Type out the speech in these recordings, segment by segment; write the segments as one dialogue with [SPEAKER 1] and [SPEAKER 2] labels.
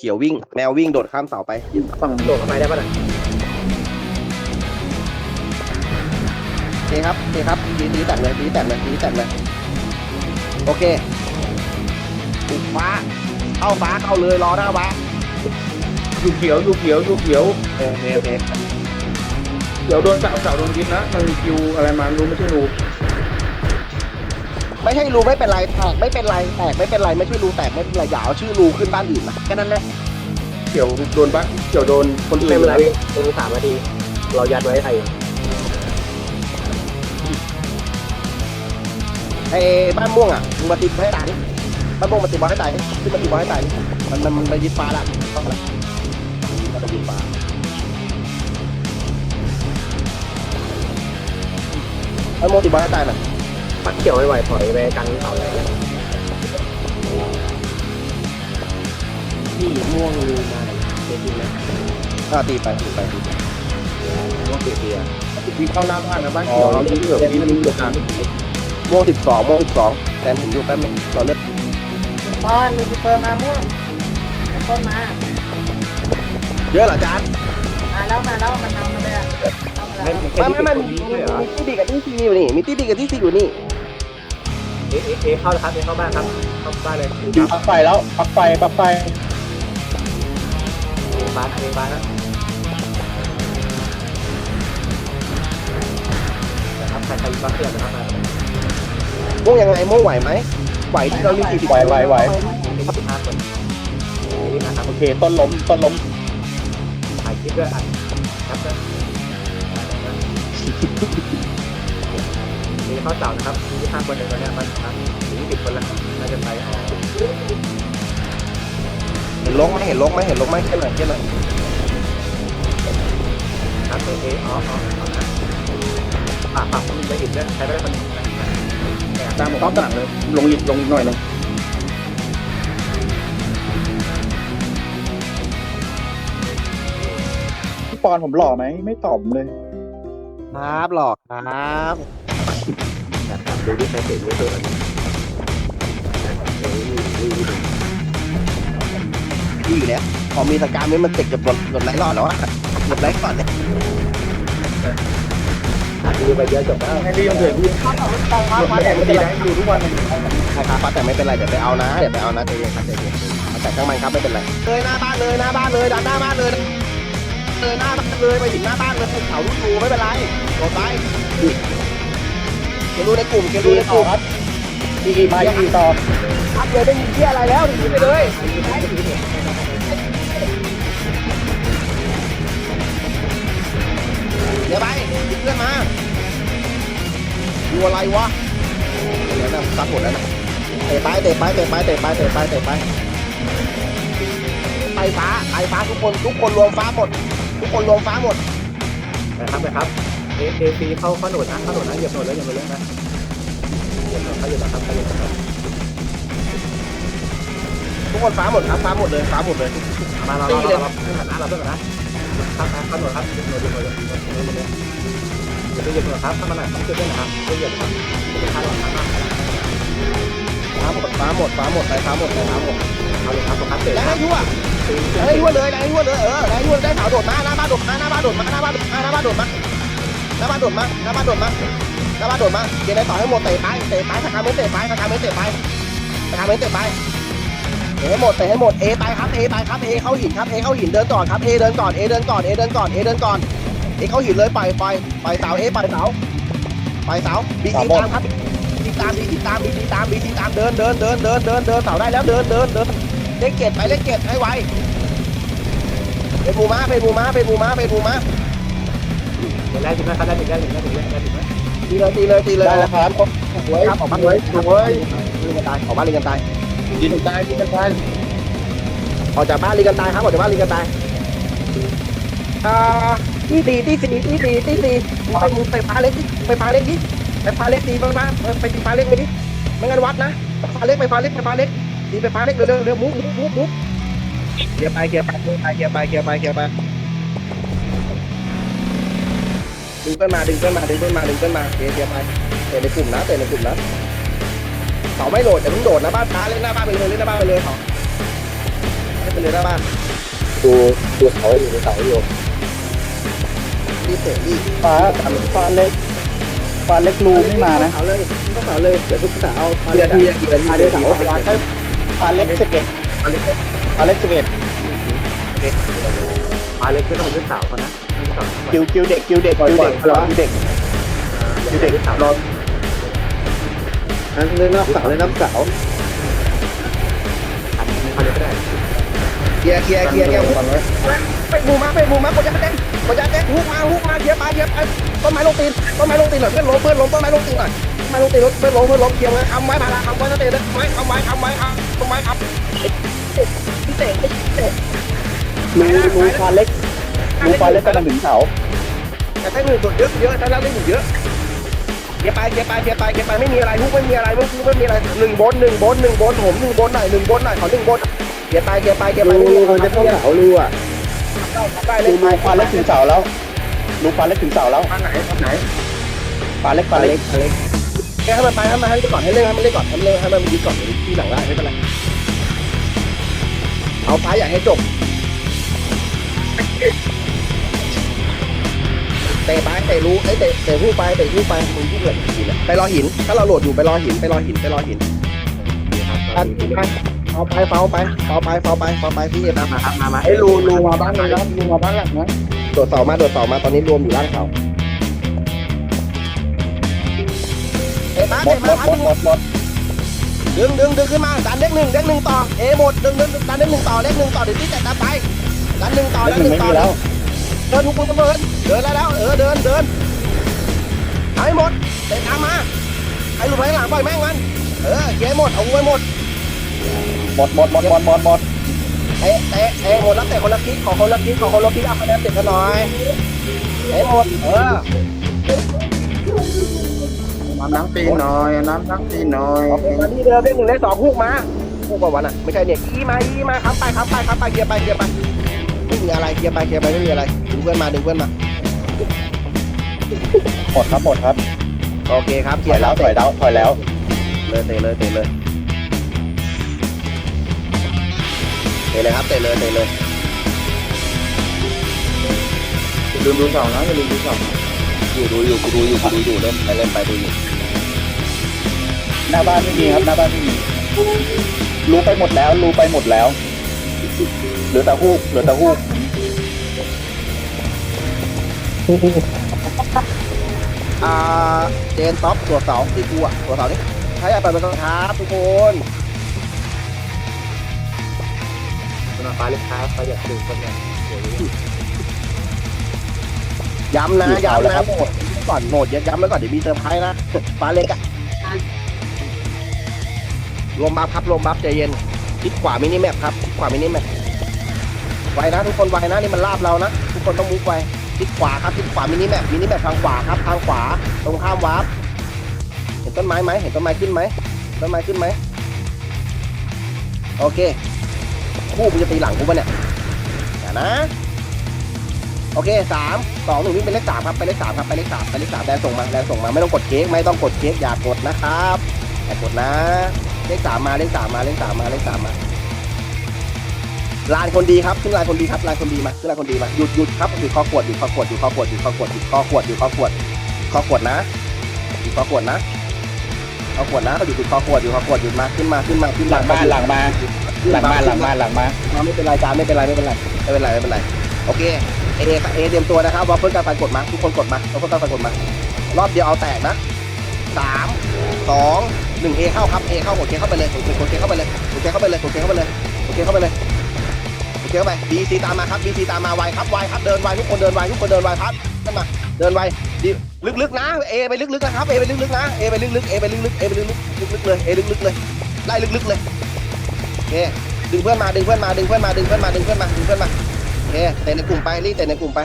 [SPEAKER 1] เขียววิ่ง แมววิ่งโดดข้ามเสาไป
[SPEAKER 2] ฝั่งโดดเข้าไปได้ปะล่ะ
[SPEAKER 1] โอเคครับโอเคครับตีตีแตกเลยตีแตกเลยตีแตกเลย โอเคปุกฟ้า เข้าฟ้าเข้าเลยรอหน้าฟ้า
[SPEAKER 3] อยู่เขียวอยู่เขียวอยู่เขียว
[SPEAKER 1] โอเคโอเค
[SPEAKER 3] เขียวโดนเสาเสาโดนกินนะ มันมีคิวอะไรมารู้ไม่ใช่รู้
[SPEAKER 1] ไม่ใช่รูไม่เป็นไรแตกไม่เป็นไรแตกไม่เป็นไรไม่ใช่รูแตกไม่เป็นไรอย่าเอาชื่อรูขึ้นบ้านอื่นนะแค่นั้นแหละ
[SPEAKER 3] เขียวโดนบ้านเขียวโดนคนอื่
[SPEAKER 2] ไม่
[SPEAKER 3] น
[SPEAKER 2] เป็นไร
[SPEAKER 3] นะ
[SPEAKER 2] พี่เป็นสามนาทีเรายัดไว้ไทย
[SPEAKER 1] ไอ้บ้านม่วงอะมึงมาตีบอลให้ตายดิบ้านม่วงมาตีบอลให้ตายดิขึ้นมาตีบอลให้ตายดิมันมันมันไปยึดฟ้าละต้องละมันไปยึดฟ้าบ้านม่วงตีบอลให้ตายหน่อย
[SPEAKER 2] ปัดเขียวไม่ไหวถอยไปกันเสาเลย
[SPEAKER 1] พี่ม่วงรูมาเด็กนะอ่าตีไปตีไปตีไป
[SPEAKER 2] ม่วงเกียร์
[SPEAKER 3] วิ่งเข้าหน้าบ้านนะบ้านเขียวเราที่เหลือที่มันมีตัวกาง
[SPEAKER 1] ม่วงสิบสองม่วงสิบสองแทนผมอยู่แป๊บนึงรอเลือด
[SPEAKER 4] ป้อนมีเปิดมาม่วงต้นมา
[SPEAKER 1] เยอะเหรอจาน
[SPEAKER 4] มาแล้วมาแล้วมันทำมาเลยอะทำมา
[SPEAKER 1] ไม่ไม่ไม่มีมีตี้บีกับตี้ซีอยู่นี่มีตี้บีกับตี้ซีอยู่นี่
[SPEAKER 2] เอ๊ะเอ๊ะเข้าแล้วครับเอ๊ะเข้าบ้านครับเข้าบ้านเลย
[SPEAKER 3] ปักไฟแล้วปักไฟปักไฟ
[SPEAKER 2] เอ๊ะบ้านเอ๊ะบ้านนะนะครับใครใครบ้านเพื่อนนะครับมา
[SPEAKER 1] ม่วงยังไงม่วงไหวไหมไหวที่เรามีสี่สิบ
[SPEAKER 3] ไหวไหวไหว
[SPEAKER 2] เป็นสิบห้าคนนี่นะครับ
[SPEAKER 3] โอเคต้นล้มต้นล้ม
[SPEAKER 2] ถ่ายคลิปด้วยอัดครับนะนี่เข้าเสานะครับมีห้าคนหนึ่งตอนนี้มันถึงสิบคนแล้วน่าจะไปออก
[SPEAKER 1] เห็นลงไหมเห็นลงไหมเห็นลงไหมแค่ไหนแค่ไหน
[SPEAKER 2] ครับเอออ๋ออ๋อปากปากมันจะอิดด้วยใช้ไม่ได้คน
[SPEAKER 3] ตามผมต้องหลังเลยลงอีกลงอีกหน่อยนึง
[SPEAKER 5] พี่ปอนผมหล่อไหมไม่ตอบเลย
[SPEAKER 1] ครับหลอ กครับ
[SPEAKER 2] ดูที่ใช้เสียงด้วยตัวนั้
[SPEAKER 1] ดีอยู่แล้วพอมีสการนี้มันติดกับหลดหลดไหลรอดแล้วอะหลดไหลก่อนเนี่ย
[SPEAKER 2] ดูไปเยอะจบแล้ว
[SPEAKER 3] ให้พี่ยังเถื่อนพี่
[SPEAKER 4] เขาบอกว่าตรงว่า
[SPEAKER 3] หลบ
[SPEAKER 4] วั
[SPEAKER 3] ไม่
[SPEAKER 4] น
[SPEAKER 3] ได้ดีนะดูทุกวัน
[SPEAKER 1] ครับแต่ไม่เป็นไรเดี๋ยวไปเอานะเดี๋ยวไปเอานะใจเย็นครับใจเย็นแต่ข้างมันครับไม่เป็นไรเลยหน้าบ้านเลยหน้าบ้านเลยดันหน้าบ้านเลยเลยหน้าบ้านเลยไปถึงหน้าบ้านเลยเขาลูกดูไม่เป็นไรหลดไป เกดูในกลุ่มเกดูในกลุ่ม
[SPEAKER 5] ดีมาดีตอบ
[SPEAKER 1] อัพเลยไม่มีเที่ยอะไรแล้วหนีไปเลยเดี๋ยวไปดึงเพื่อนมาดูอะไรวะเดี๋ยวนะซัดหมดแล้วนะเตะไปเตะไปเตะไปเตะไปเตะไปเตะไปไปฟ้าไปฟ้าทุกคนทุกคนรวมฟ้าหมด ทุกคนรวมฟ้าหมด
[SPEAKER 2] นะครับนะครับ เอเอฟีเข้าเข้าหนุนนะเข้าหนุนนะเหยียบหนุนแล้วอย่าไปเยอะนะเหยียบหนุนเขาเหยียบนะครับเขาเหยียบนะครับ
[SPEAKER 1] ทุกคนฟ้าหมดครับฟ้าหมดเลยฟ้าหมดเลย
[SPEAKER 2] มาเราเราเราเพื่อนนะเราเพื่อนนะครับเข้าหนุนครับเหยียบหนุนเหยียบหนุนเหยียบหนุนเหยียบหนุนอย่าไปเหยียบหนุนครับถ้ามันหนักต้องช่วยด้วยนะครับไม่เหยียบครับไม่เป็นการหลอกครับ
[SPEAKER 1] ฟ้าหมดฟ้าหมดฟ้าหมดไปฟ้าหมดไปฟ้าหมด
[SPEAKER 2] เอาเลยครับโฟกัสเตะ
[SPEAKER 1] แรง
[SPEAKER 2] ครั
[SPEAKER 1] ให้
[SPEAKER 2] บ
[SPEAKER 1] ทั่วแรงให้ทั่วเลยแรงให้ทั่วเลยเออแรงให้ทั่วได้ขาวโดดมาหน้าบ้านโดดมาหน้าบ้านโดดมาหน้าบ้านโดดมาหน้าบ้านโดดมา หน้าบ้านโดดมาหน้าบ้านโดดมาหน้าบ้านโดดมาเกณฑ์ได้ต่อให้หมดเตะไปเตะไปสกาเมนเตะไปสกาเมนเตะไปสกาเมนเตะไปเตะให้หมดเตะให้หมดเอไปครับเอไปครับเอเข้าหินครับเอเข้าหินเดินก่อนครับเอเดินก่อนเอเดินก่อนเอเดินก่อนเอเดินก่อนเอเข้าหินเลยปล่อยปล่อยปล่อยเสาเอปล่อยเสาปล่อยเสาบีทีตามครับบีตามบีทีตามบีทีตามบีทีตามเดินเดินเดินเดินเดินเดินเสาได้แล้วเดินเดินเดินเล่นเก็บไปเล่นเก็บให้ไวเป็นหมูม้าเป็นหมูม้าเป็นหมูม้าเป็นหมู ม้า
[SPEAKER 2] แรกถึงนะครับแรกถึงแรกถึงแรกถึงแรกถึงแรก
[SPEAKER 1] ตีเลยตีเลยตีเลย
[SPEAKER 5] ได้แล้วครับ
[SPEAKER 1] สวยครับออกมาเลยสวยลิงกันตายออกมาลิงกันตาย
[SPEAKER 3] ยิงตายยิงกันตาย
[SPEAKER 1] ออกจากบ้านลิงกันตายครับออกจากบ้านลิงกันตายอ่าตีตีตีสี่ตีสี่ตีสี่ไปมึงไปพาเล็กดิไปพาเล็กดิไปพาเล็กตีบ้างบ้างไปตีพาเล็กไปดิไม่งั้นวัดนะพาเล็กไปพาเล็กไปพาเล็กตีไปพาเล็กเร็วเร็วเร็วมุกมุกมุกมุกเกียร์ไปเกียร์ไปเกียร์ไปเกียร์ไปเกียร์ไปเกียร์ไป ดึงเพื่อนมาดึงเพื่อนมาดึงเพื่อนมาดึงเพื่อนมาเตะเตะไปเตะในกลุ่มนะเตะในกลุ่มนะเสาไม่โหลดอย่าเพิ่งโดดนะบ้านฟ้าเล่นหน้าบ้านไปเลยเล่นหน้าบ้านไปเลยเขาให้ไปเลยหน้าบ้าน
[SPEAKER 2] ดูดูเสาอยู่ดูเสาอยู่
[SPEAKER 1] รีบเตะรีบ
[SPEAKER 5] ฟ้าฟ้าเล็กฟ้าเล็กรูไม่มานะ
[SPEAKER 2] เสาเลยต้องเสาเลยเดี๋ยวทุกเสา
[SPEAKER 1] เกียร์ทีเกียร์ที
[SPEAKER 2] มา
[SPEAKER 1] เกี
[SPEAKER 2] เดี๋
[SPEAKER 1] ย
[SPEAKER 2] ยว
[SPEAKER 1] ร์ที
[SPEAKER 2] เสา
[SPEAKER 5] ฟ้าเล็กสิบเอ็ดฟ้าเล็กสิบเอ็ด
[SPEAKER 2] มาเล็กก็ต้องขึ้นเสาเขานะ
[SPEAKER 5] คิวคิวเด็กคิวเด็กคิวเด็กคิวเด็ก
[SPEAKER 2] อยู่เด็กเสารอนั่นเล่นนอกเสาเล่นนอกเสามาเล็กก็ได้
[SPEAKER 1] เกียร์เกียร์เกียร์เกียร์ฮุกไปบูมาไปบูมากดยาแดงกดยาแดงฮุกมาฮุกมาเกียร์ไปเกียร์ไปต้นไม้ลงตีนต้นไม้ลงตีนหน่อยเพื่อนล้มเพื่อนล้มต้นไม้ลงตีนหน่อยต้นไม้ลงตีนเพื่อนล้มเพื่อนล้มเกียร์มาคำไว้มาละคำไว้นะเตะนะไม้คำไว้คำไว้ครับต้นไม้ครับเตะเตะ
[SPEAKER 5] รูรูฟ้าเล็ก รูฟ้าเล็กกำลังถึงเสา
[SPEAKER 1] แต่ได้หนึ่งส่วนเยอะเยอะแต่แล้วได้หนึ่งเยอะเกียร์ไปเกียร์ไปเกียร์ไปเกียร์ไปไม่มีอะไรฮุกไม่มีอะไรไม่คือไม่มีอะไรหนึ่งบนหนึ่งบนหนึ่งบนผมหนึ่งบนหน่อยหนึ่งบนหน่อยขอหนึ่งบนเกียร์ไปเกียร์ไปเกียร์ไปไม่มี
[SPEAKER 2] คนจะเข้าเสาลูอะ
[SPEAKER 1] ได้เล
[SPEAKER 5] รู
[SPEAKER 1] ย
[SPEAKER 5] รูฟ้าเล็กถึงเสาแล้วรูฟ้าเล็กถึงเสาแล้ว
[SPEAKER 3] อันไหนอันไหน
[SPEAKER 5] ฟ้าเล็กฟ้าเล็ก
[SPEAKER 2] เล็ก
[SPEAKER 1] ให้มันไปให้มันให้ก่อนให้เล่นให้มันเล่นก่อนให้มันเล่นให้มันยืดก่อนที่หลังได้ไม่เป็นไรเอาไปอย่าให้จบ เตะไปเตะรู้ไอ้เตะเตะผู้ไปเตะผู้ไปมึงผู้เกิดหินไปรอหิน ถ้าเราโหลดอยู่ไปรอหินไปรอหินไปรอหินเอาไปเฝ้าไปเฝ้าไปเฝ้าไปเฝ้าไปพี่เอ็ม
[SPEAKER 2] มาครับมามา
[SPEAKER 3] ไอ้รูรูมาบ้านเลยนะรูมาบ้านหลังนะ
[SPEAKER 1] โดดเสามาโดดเสามาตอนนี้รวมอยู่ล่างเขาเตะมา
[SPEAKER 5] หม
[SPEAKER 1] เตะ
[SPEAKER 5] ดหม
[SPEAKER 1] มา
[SPEAKER 5] ดหมดหมดหมด
[SPEAKER 1] ดึงดึงดึงขึ้นมาดันเล็กหนึ่งเล็กหนึ่งต่อเอหมดดึงดึงดันเล็กหนึ่งต่อเล็กหนึ่งต่อเดี๋ยวที่แตะตามไปดันหนึ่งต่อ
[SPEAKER 5] เล็ก
[SPEAKER 1] ดัน
[SPEAKER 5] ห
[SPEAKER 1] ห
[SPEAKER 5] นึ่ง
[SPEAKER 1] นึ่ง
[SPEAKER 5] ไม่
[SPEAKER 1] ต่อ
[SPEAKER 5] มีแล้ว
[SPEAKER 1] เดินทุกคนเดินเดินแล้วแล้วเออเดินเดินเอาให้หมดเตะตามมาไอ้ลูกไปข้างหลังปล่อยแม่งมันเออเย้หมดเอาไว้หมด
[SPEAKER 5] หมดหมดหมดหมดหมดหมด
[SPEAKER 1] เตะเตะเตะหมดแล้วเตะคนละคิกขอคนละคิกขอคนละคิกเอาคะแนนเตะกันหน่อยเตะหมดเออ
[SPEAKER 3] น้ำน้ำตีหน่อยน้ำน้ำตีหน่อย
[SPEAKER 1] เอาเป็นวันที่เดิมเลขหนึ่งเลขสองพูกมาพูกกว่าวันอะไม่ใช่เนี่ยอีมาอีมาครับไปครับไปครับไปเกียร์ไปเกียร์ไปไม่มีอะไรเกียร์ไปเกียร์ไปไม่มีอะไรดึงเพื่อนมาดึงเพื่อนมา
[SPEAKER 5] หมดครับหมดครับ
[SPEAKER 1] โอเคครับ
[SPEAKER 5] ถ
[SPEAKER 1] เกีย
[SPEAKER 5] อย
[SPEAKER 1] ร์
[SPEAKER 5] แล้วถอยแล้วถอยแล้ว
[SPEAKER 1] เลยเตะเลยเตะเลยเตะเลยครับเตะเลยเตะเลย
[SPEAKER 3] อย่าลืมดูเสานะอย่าลืมดูเสา
[SPEAKER 1] อยู่ดูอยู่กูดูอยู่กูดูอยู่เล่นไปเล่นไปดูอยู่
[SPEAKER 5] หน้าบ้านไม่มีครับหน้าบ้านไม่มีรู้ไปหมดแล้วรู้ไปหมดแล้วเหลือแต่ฮูกเหลือแต่ฮูก
[SPEAKER 1] อ่าเจนท็อปตัวเสาที่กูอะตัวเสานี่ใครอยากไปเป็นต้นครับทุกคน
[SPEAKER 2] มาฟ้าเล็กครับเขาอยากดูคนเนี่ย
[SPEAKER 1] ย้ำนะย้ำนะโหมดก่อนโหมดย้ำไว้ก่อนเดี๋ยวมีเซอร์ไพรส์นะฟ้าเล็กอะลมบัฟครับลมบัฟใจเย็นทิศขวามินิแมปครับทิศขวามินิแมปไวนะทุกคนไวนะนี่มันลาบเรานะทุกคนต้องมุกไว ทิศขวาครับทิศขวามินิแมปมินิแมปทางขวาครับทางขวาตรงข้ามวาร์ปเห็นต้นไม้ไหมเห็นต้นไม้ขึ้นไหมต้นไม้ขึ้นไหมโอเค คู่มันจะตีหลังกูปะเนี่ยอย่านะ โอเคสามสองหนึ่งวิ่งไปเลขสามครับไปเลขสามครับไปเลขสามไปเลขสามแดนส่งมาแดนส่งมาไม่ต้องกดเค้กไม่ต้องกดเค้กอย่ากดนะครับอย่ากดนะ เลขสามมาเลขสามมาเลขสามมาเลขสามมา ลานคนดีครับขึ้นลานคนดีครับลานคนดีมาขึ้นลานคนดีมาหยุดหยุดครับหยุดข้อขวดหยุดข้อขวดหยุดข้อขวดหยุดข้อขวดหยุดข้อขวดหยุดข้อขวดข้อขวดนะหยุดข้อขวดนะข้อขวดนะหยุดหยุดข้อขวดหยุดข้อขวดหยุดมาขึ้นมาขึ้นมาขึ้น
[SPEAKER 5] หลังบ้านหลังมาหลังบ้านหลังบ้านหลังมา
[SPEAKER 1] มาไม่เป็นไรจานไม่เป็นไรไม่เป็นไรไม่เป็นไรไม่เป็นไรโอเคเอเอเตรียมตัวนะครับว่าเพื่อนการไฟกดมาทุกคนกดมาทุกคนการไฟกดมารอบเดียวเอาแตกนะสามสองหนึ่งเอเข้าครับเอเข้ากดเคเข้าไปเลยกดกดเคเข้าไปเลยกดเคเข้าไปเลยกดเคเข้าไปเลยกดเคเข้าไปเลยกด เคเข้าไปบีซีตามมาครับบีซีตามมาไวครับไวครับเดินไวทุกคนเดินไวทุกคนเดินไวครับขึ้นมาเดินไวดีลึกๆนะเอไปลึกๆนะครับเอไปลึกๆนะเอไปลึกๆเอไปลึกๆเอไปลึกๆลึกๆเลยเอลึกๆเลยไล่ลึกๆเลยโอเคดึงเพื่อนมาดึงเพื่อนมาดึงเพื่อนมาดึงเพื่อนมาดึงเพื่อนมาดึงเพื่อนมาโอเคเตะในกลุ่มไปรีเตะในกลุ่มไป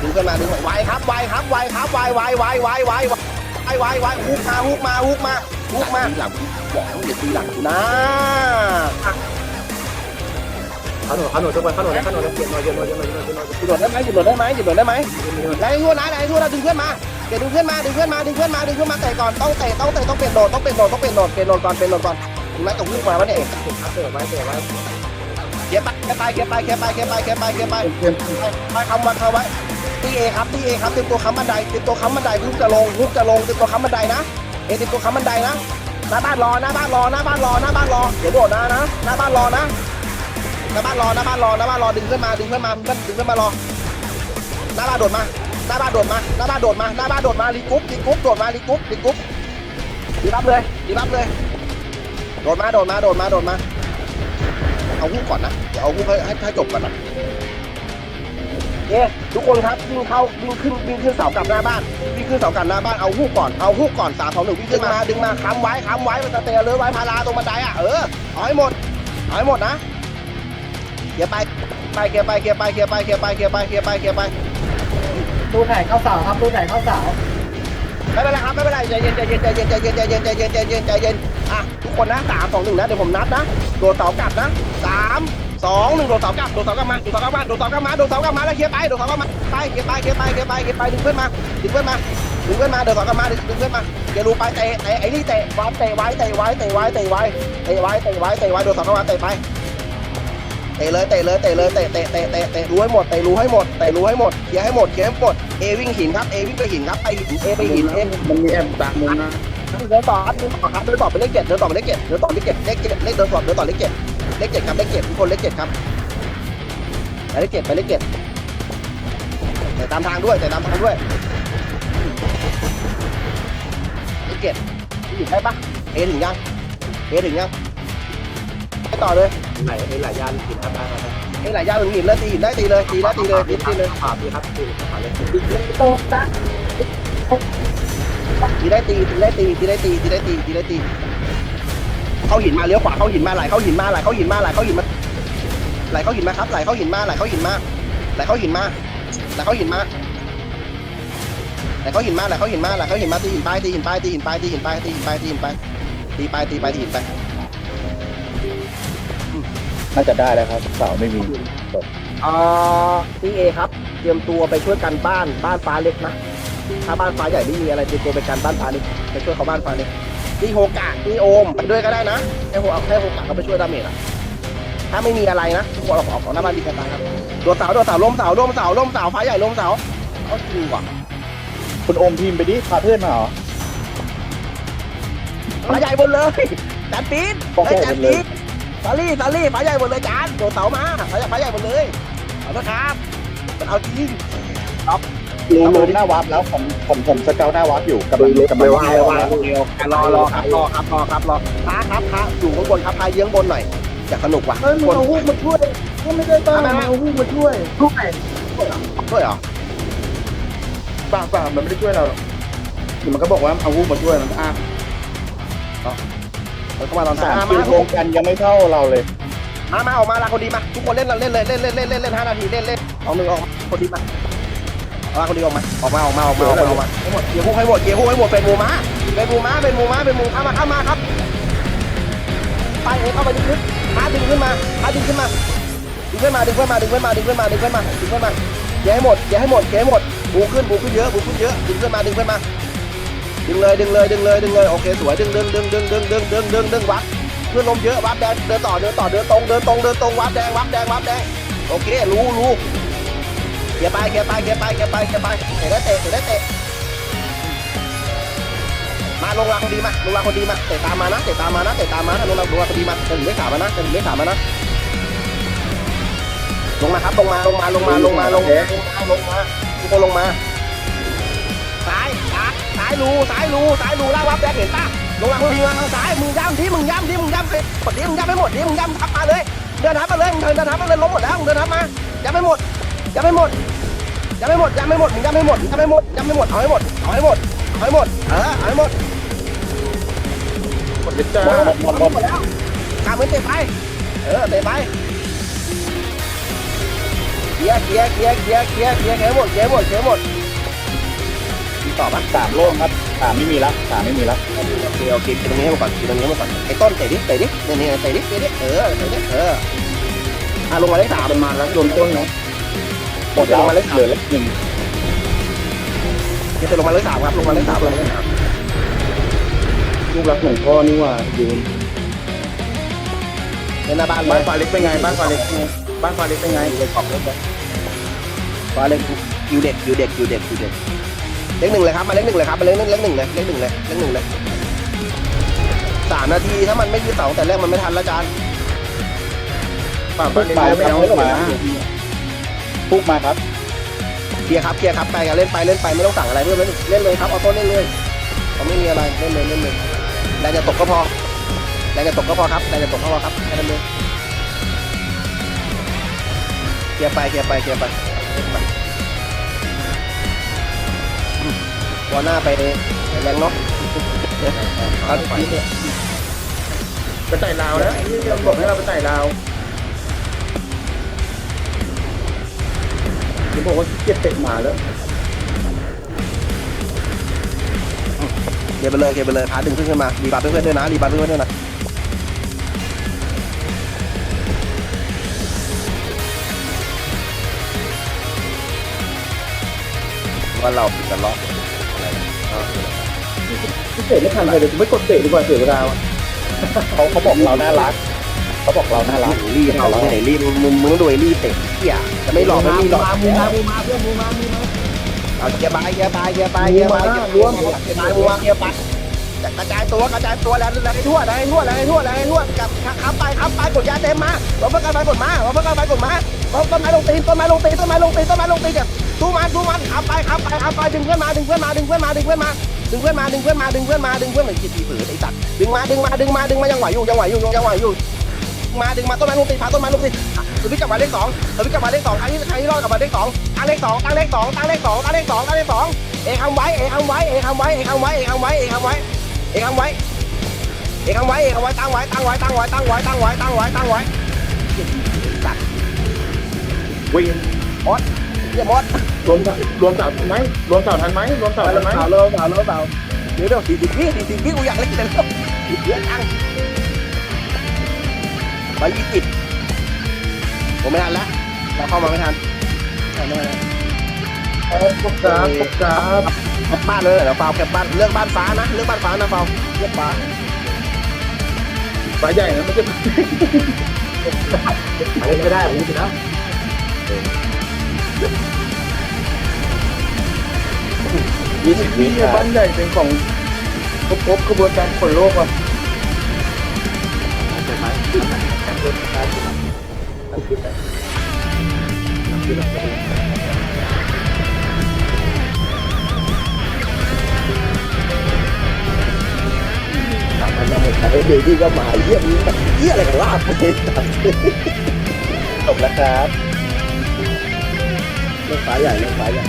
[SPEAKER 1] ดึงเพื่อนมาดึงไวครับไวครับไวครับไวไวไวไวไวไวไวไวฮุกมาฮุกมาฮุกมา ฮุกมาหลังบอกให้มึงอย่าตีหลังกูนะ
[SPEAKER 2] เขาหนูเขาหนูทุกคนเขาหนูเขาหนูเกียร์หน่อยเกียร์หน่อยเกียร์หน่อยเกียร์หน่อย
[SPEAKER 1] หยุดโดดได้ไหมหยุดโดดได้ไหมหยุดโดดได้ไหมไหนทั่วนะไหนทั่วนะดึงเพื่อนมาเดี๋ยวดึงเพื่อนมาดึงเพื่อนมาดึงเพื่อนมาดึงเพื่อนมาเตะก่อนต้องเตะต้องเตะต้องเปลี่ยนโดดต้องเปลี่ยนโดดต้องเปลี่ยนโดดเปลี่ยนโดดก่อนเปลี่ยนโดดก่อนมึงน่าจะวิ่งมาวะเนี่ย
[SPEAKER 2] ครับเตะไว้เตะไว้
[SPEAKER 1] เกียร์ไปเกียร์ไปเกียร์ไปเกียร์ไปเกียร์ไปเกียร์ไปเกียร์ไปไปคำวันคำไว้ตีเอครับตีเอครับเต็มตัวค้ำบันไดเต็มตัวค้ำบันไดฮุกจะลงฮุกจะลงเต็มตัวค้ำบันไดนะ เอต็มตัวค้ำบันไดนะหน้าบ้านรอหน้าบ้านรอหน้าบ้านรอหน้าบ้านรอเดี๋ยวโดดนะนะหน้าบ้านรอนะหน้าบ้านรอหน้าบ้านรอหน้าบ้านรอดึงขึ้นมาดึงขึ้นมาดึงขึ้นมารอหน้าบ้านโดดมาหน้าบ้านโดดมาหน้าบ้านโดดมาหน้าบ้านโดดมาลีกุ๊บลีกุ๊บโดดมาลีกุ๊บลีกุ๊บดีรับเลยดีรับเลย โดดมาโดดมาโดดมาโดดมาเอาหุ้ก่อนนะเดี๋ยวเอาหุ้ให้ให้จบก่อนนะ เย้ทุกคนครับวิ่งเข้าวิ่งขึ้นวิ่งขึ้นเสากลับหน้าบ้านวิ่งขึ้นเสากลับหน้าบ้านเอาหุ้ก่อนเอาหุ้ก่อนสามสองหนึ่งวิ่งขึ้นมาดึงมาค้ำไว้ค้ำไว้มันจะเตะเลยไว้พาราตรงบันไดอะเออเอาให้หมดเอาให้หมดนะเกียร์ไปไปเกียร์ไปเกียร์ไปเกียร์ไปเกียร์ไปเกียร์ไปเกียร์ไปเกียร์ไป
[SPEAKER 4] ดูไหนเข้าเสาครับดูไหนเข้าเสา
[SPEAKER 1] ไม่เป็นไรครับไม่เป็นไรใจเย็นใจเย็นใจเย็นใจเย็นใจเย็นใจเย็นใจเย็นใจเย็นอะทุกคนนะสามสองหนึ่งนะเดี๋ยวผมนับนะโดดเสากลับนะสาม สองหนึ่งโดดเสากลับโดดเสากลับมาโดดเสากลับมาโดดเสากลับมาโดดเสากลับมาแล้วเคลียร์ไปโดดเสากลับมาไปเคลียร์ไปเคลียร์ไปเคลียร์ไปเคลียร์ไปดึงเพื่อนมาดึงเพื่อนมาดึงเพื่อนมาโดดเสากลับมาดึงเพื่อนมาอย่ารู้ไปเตะเตะไอ้นี่เตะวางเตะไว้เตะไว้เตะไว้เตะไว้เตะไว้เตะไว้เตะไว้โดดเสากลับมาเตะไปเตะเลยเตะเลยเตะเลยเตะเตะเตะเตะเตะรู้ให้หมดเตะรู้ให้หมดเตะรู้ให้หมดเคลียร์ให้หมดเคลียร์ให้หมดเอวิ่งหินครับเอวิ่งไปหินครับไปหินเอไปหินเอ
[SPEAKER 3] มันมีแอมตามมุมนะ
[SPEAKER 1] เดินต่อครับเดินต่อครับเดินต่อไปเลขเจ็ดเดินต่อไปเลขเจ็ดเดินต่อเลขเจ็ดเลขเจ็ดเลขเดินต่อเดินต่อเลขเจ็ด เลขเจ็ดครับเลขเจ็ดทุกคนเลขเจ็ดครับไปเลขเจ็ดไปเลขเจ็ดแต่ตามทางด้วยแต่ตามทางด้วยเลขเจ็ดถึงได้ปะเอถึงยังเอถึงยังไปต่อเลย
[SPEAKER 2] ไหลไหลยานหินครับได้ครับ
[SPEAKER 1] เอหลายอย่างถึงหินเลยตีหินได้ตีเลยตีแล้วตีเลยตีตีเลย
[SPEAKER 2] ขวาตีครับตีขวาเลย
[SPEAKER 4] โตซะ
[SPEAKER 1] ตีได้ตีตีได้ตีตีได้ตีตีได้ตีตีได้ตี เข้าหินมาเลี้ยวขวาเข้าหินมาไหลเข้าหินมาไหลเข้าหินมาไหลเข้าหินมาไหลเข้าหินมาครับไหลเข้าหินมาไหลเข้าหินมาไหลเข้าหินมาไหลเข้าหินมาไหลเข้าหินมาไหลเข้าหินมาไหลเข้าหินมาตีหินไปตีหินไปตีหินไปตีหินไปตีหินไปตีหินไปตีไปตีไปตีหินไป
[SPEAKER 5] น่าจะได้แล้วครับเสาไม่มี
[SPEAKER 1] อ่าตีเอครับ เตรียมตัวไปช่วยกันบ้านบ้านฟ้าเล็กนะถ้าบ้านฟ้าใหญ่ไม่มีอะไรเตรียมตัวไปกันบ้านฟ้าเล็กไปช่วยเขาบ้านฟ้าเล็ก ตีโฮกะตีโอมไปด้วยก็ได้นะให้โฮให้โฮกะเขาไปช่วยดาเมจอะถ้าไม่มีอะไรนะทุกคนเราออกของหน้าบ้านดีกันตายครับโดดเสาโดดเสาล้มเสาล้มเสาล้มเสาฟ้าใหญ่ล้มเสาเขาจริงว่ะ
[SPEAKER 5] คุณโอมทีมไปดิพาเพื่อนมาเหรอ
[SPEAKER 1] ฟ้าใหญ่หมดเลยจานปีน
[SPEAKER 5] ฟ้าใหญ่
[SPEAKER 1] จาน
[SPEAKER 5] หมดเล
[SPEAKER 1] ปี
[SPEAKER 5] ย
[SPEAKER 1] นซาลี่ซาลี่ฟ้าใหญ่หมดเลยจานโดดเสามาฟ้าใหญ่ฟ้าใหญ่หมดเลยขอโทษครับมันเอาจริง
[SPEAKER 5] รู้ รู้หน้าวับแล้วผมผมผมสเกลหน้าวับอยู่กำลังกำลังวิ่งเข้ามา
[SPEAKER 1] รอรอครับรอครับรอครับรอพาครับพาอยู่ข้างบนครับพาเยื้องบนหน่อยอยากสนุกว่ะ
[SPEAKER 4] เฮ้ยมึง
[SPEAKER 1] คน
[SPEAKER 4] เอาหุ้มาช่วยก็ไม่ได้บ้ามึงเอาหุ้มาช่วยช่วย
[SPEAKER 1] ช่วยเหรอ
[SPEAKER 3] ป่าป่ามันไม่ได้ช่วยเราหรอกมันก็บอกว่าเอาวูบมาช่วยมันอ้า
[SPEAKER 1] มันเข้ามาตอน
[SPEAKER 5] สามคิว
[SPEAKER 1] มา
[SPEAKER 5] รวมกันยังไม่เท่าเราเลย
[SPEAKER 1] มามาออกมาลาคนดีมาทุกคนเล่นเราเล่นเลยเล่นเล่นเล่นเล่นห้านาทีเล่นเล่นเอาหนึ่งออกคนดีมา เอามาคนดีออกมาออกมาออกมาออกมาออกมาออกมาให้หมดเกียร์พวกให้หมดเกียร์พวกให้หมดเป็นหมูม้าเป็นหมูม้าเป็นหมูม้าเป็นหมูเข้ามาเข้ามาครับไปเอเข้าไปดึงขึ้นพาดึงขึ้นมาพาดึงขึ้นมาดึงขึ้นมาดึงขึ้นมาดึงขึ้นมาดึงขึ้นมาดึงขึ้นมาดึงขึ้นมาเกียร์ให้หมดเกียร์ให้หมดเกียร์ให้หมดบูขึ้นบูขึ้นเยอะบูขึ้นเยอะดึงขึ้นมาดึงขึ้นมาดึงเลยดึงเลยดึงเลยดึงเลยโอเคสวยดึงดึงดึงดึงดึงดึงดึงดึงดึงวัดเพื่อนลมเยอะวับแดงเดินต่อเดินต่อเดินตรงเดินตรงเดินตรงวับแดงวับแดงวับแดงโอเครู้รู้ เกียร์ไปเกียร์ไปเกียร์ไปเกียร์ไปเกียร์ไปเตะได้เตะเตะได้เตะมาลงรางคนดีมาลงรางคนดีมาเตะตามมานะเตะตามมานะเตะตามมานะลงรางลงรางคนดีมาจะถึงเลขามานะจะถึงเลขามานะลงมาครับลงมาลงมาลงมาลงมาลงมาลงมาลงมาทุกคนลงมาซ้ายซ้ายซ้ายรูซ้ายรูซ้ายรูล่างวับแดงเห็นปะลงหลังมึงมาทางซ้ายมึงย่ำดิมึงย่ำดิมึงย่ำไปหมดดิมึงย่ำไปหมดดิมึงย่ำทับมาเลยเดินทับมาเลยมึงเดินทับมาเลยล้มหมดแล้วมึงเดินทับมาย่ำไปหมด ย่ำไปหมดย่ำไปหมดย่ำไปหมดมึงย่ำไปหมดย่ำไปหมดย่ำไปหมดเอาให้หมดเอาให้หมดเอาให้หมดเออเอาให้หมด
[SPEAKER 3] หมดเลยจ้า
[SPEAKER 5] หมดหมดหมด
[SPEAKER 1] หมดแล้วกามือเตะไปเออเตะไปเคลียร์เคลียร์เคลียร์เคลียร์เคลียร์เคลียร์เคลียร์หมดเคลียร์หมดเคลียร์หมดมีต่อปะ
[SPEAKER 5] สามโล่งครับสามไม่มีละสามไม่มีละ
[SPEAKER 1] โอเคโอเคกินตรงนี้ให้หมดก่อนกินตรงนี้ให้หมดก่อนไอ้ต้นเตะดิเตะดิเนี่ยเนี่ยเตะดิเตะดิเออเตะดิเอออะลงมาได้สาม
[SPEAKER 3] มันมาแล้วโดนต้นเนาะ
[SPEAKER 5] หมดแล้วเหลือเล็กหนึ่ง
[SPEAKER 1] เดี๋ยวจะลงมาเลยสามครับลงมาเลยสามลงมาเลยสาม
[SPEAKER 3] ลูกรักหลวงพ่อนี่ว่ายืน
[SPEAKER 1] เล่นหน้าบ้านเล
[SPEAKER 3] บ้าน
[SPEAKER 1] ย
[SPEAKER 3] ฟ้าเล็กเป็นไงบ้านฟ้าเล็กเป็นไง บ้านฟ้าเล็กเป็นไง
[SPEAKER 1] เลยขอบเล่นเลยฟ้าเล่นคิวเด็กคิวเด็กคิวเด็กคิวเด็กเล็กหนึ่งเลยครับมาเล็กหนึ่งเลยครับมาเล็กหนึ่งเล็กหนึ่งเลยเล็กหนึ่งเลยเล็กหนึ่งเลยสามนาทีถ้ามันไม่ยืดเสาแต่แรกมันไม่ทันแล้วจาน
[SPEAKER 3] ฝั่ง
[SPEAKER 5] พุ
[SPEAKER 3] บ้าน
[SPEAKER 5] ก
[SPEAKER 3] เล็ก
[SPEAKER 5] มา
[SPEAKER 3] ไม่
[SPEAKER 5] ครับ
[SPEAKER 3] เอา
[SPEAKER 5] พุก
[SPEAKER 3] หัว
[SPEAKER 5] มา พุกมาครับ
[SPEAKER 1] เคลียร์ครับเคลียร์ครับไปกันเล่นไปเล่นไปไม่ต้องสั่งอะไรเพื่อนเล่นเล่นเลยครับเอาต้นเล่นเลยเขาไม่มีอะไรเล่นเลยเล่นเลยแรงจะตกก็พอแรงจะตกก็พอครับแรงจะตกก็พอครับแค่นั้นเลยเคลียร์ไปเคลียร์ไปเคลียร์ไปเล่นไปอืมวันหน้าไปแรงเนาะเอาดีๆเนี่ย
[SPEAKER 3] ไปไต่ลาวแล้วบอกให้เราไปไต่ลาว เดี๋ยวบอกว่าขี้เกียจเตะหมาแล้ว
[SPEAKER 1] เคลียร์ไปเลยเคลียร์ไปเลยพาดึงขึ้นขึ้นมารีบาร์เพื่อนๆด้วยนะรีบาร์เพื่อนๆด้วยนะว่าเราปิดกันล็อกอะไรนะเอา
[SPEAKER 3] เตะไม่ทันเลยเดี๋ยวกูไม่กดเตะดีกว่าเสียเวลา
[SPEAKER 5] เขาเขาบอกเราน่ารัก เขาบอกเราน่ารัก
[SPEAKER 1] รีบเอาที่ไหนรีบมึงมึงมึงต้องดูไอ้รีบเตะ เที่ยจะไม่หลอกไม่มีหลอก
[SPEAKER 3] มูมามูมาเพื่อนมูมามูมา
[SPEAKER 1] เอาเกียร์บายเกียร์บายเกียร์บายเกียร์บายเกียร์รวมเกียร์บายมัวเกียร์บายกระจายตัวกระจายตัวแล้วแล้วให้ทั่วแล้วให้ทั่วแล้วให้ทั่วแล้วให้ทั่วกับขับไปขับไปกดยาเต็มมาเราเพิ่งการไปกดมาเราเพิ่งการไปกดมาต้นไม้ลงตีนต้นไม้ลงตีนต้นไม้ลงตีนต้นไม้ลงตีนกับดูมันดูมันขับไปขับไปขับไปดึงเพื่อนมาดึงเพื่อนมาดึงเพื่อนมาดึงเพื่อนมาดึงเพื่อนมาดึงเพื่อนมาดึงเพื่อนมาดึงเพื่อนเหมือนขีดตีผืนไอ้สัตว์ดึงมาดึงมาดึงมาดึงมายังไหวอยู่ยังไหวอยู่ยังไหวอยู่ มาดึงมาต้นไม้ลงตีพาต้นไม้ลงตีสวิตกลับมาเลขสองสวิตกลับมาเลขสองครั้งนี้ครั้งนี้รอดกลับมาเลขสองตั้งเลขสองตั้งเลขสองตั้งเลขสองตั้งเลขสองตั้งเลขสองเอคำไว้เอคำไว้เอคำไว้เอคำไว้เอคำไว้เอคำไว้เอคำไว้เอคำไว้เอคำไว้ตั้งไว้ตั้งไว้ตั้งไว้ตั้งไว้ตั้งไว้ตั้งไว้ตั้งไว้สัตว์
[SPEAKER 3] วิ่ง
[SPEAKER 1] เยี่ยมด
[SPEAKER 3] รวมรวมเสาทันไหมรวมเสาทันไหมรวมเสาทันไหม
[SPEAKER 1] เบาเริ่มเบาเริ่มเบาเดี๋ยวเดี๋ยวสี่สิบวิสี่สิบวิกูอยากเล่นแต่เริ่มเยอะจัง ไปยี่สิบผมไม่ทันแล้วเราเข้ามาไม่ทันไม่ทัน
[SPEAKER 3] ปกกราบปกกราบ
[SPEAKER 1] แคปบ้านเลยเดี๋ยวฟาวแคปบ้านเลือกบ้านฟ้านะเลือกบ้านฟ้านะฟาวเลือกฟ้า
[SPEAKER 3] ฝาใหญ่นะไม่ใช่
[SPEAKER 2] อะไรไม่ได้ผมชนะ
[SPEAKER 5] ยี่สิบวิ
[SPEAKER 3] นี่
[SPEAKER 5] ครับ
[SPEAKER 3] บ้านใหญ่เป็นของครบครบขบวนการขนโลกอะ
[SPEAKER 2] ทำขึ้นไปทำขึ้นไปทำขึ้นไป
[SPEAKER 1] มันมาหมดไอ้เด็กที่ก็มาเยี่ยมเยี่ยอะไรกันลาบไปจบแล้วครับเลื่อกฟ้าใหญ่เลื่อกฟ้าใหญ่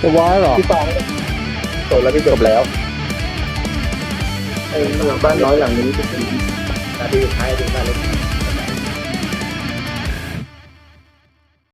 [SPEAKER 5] จะว้ายหรอ
[SPEAKER 3] พี่ฟอง
[SPEAKER 5] จบแล้วพี่จบแล้ว
[SPEAKER 3] ไอ้บ้านน้อยหลังนี้
[SPEAKER 2] นาทีสุดท้ายดีบ้านเล็ก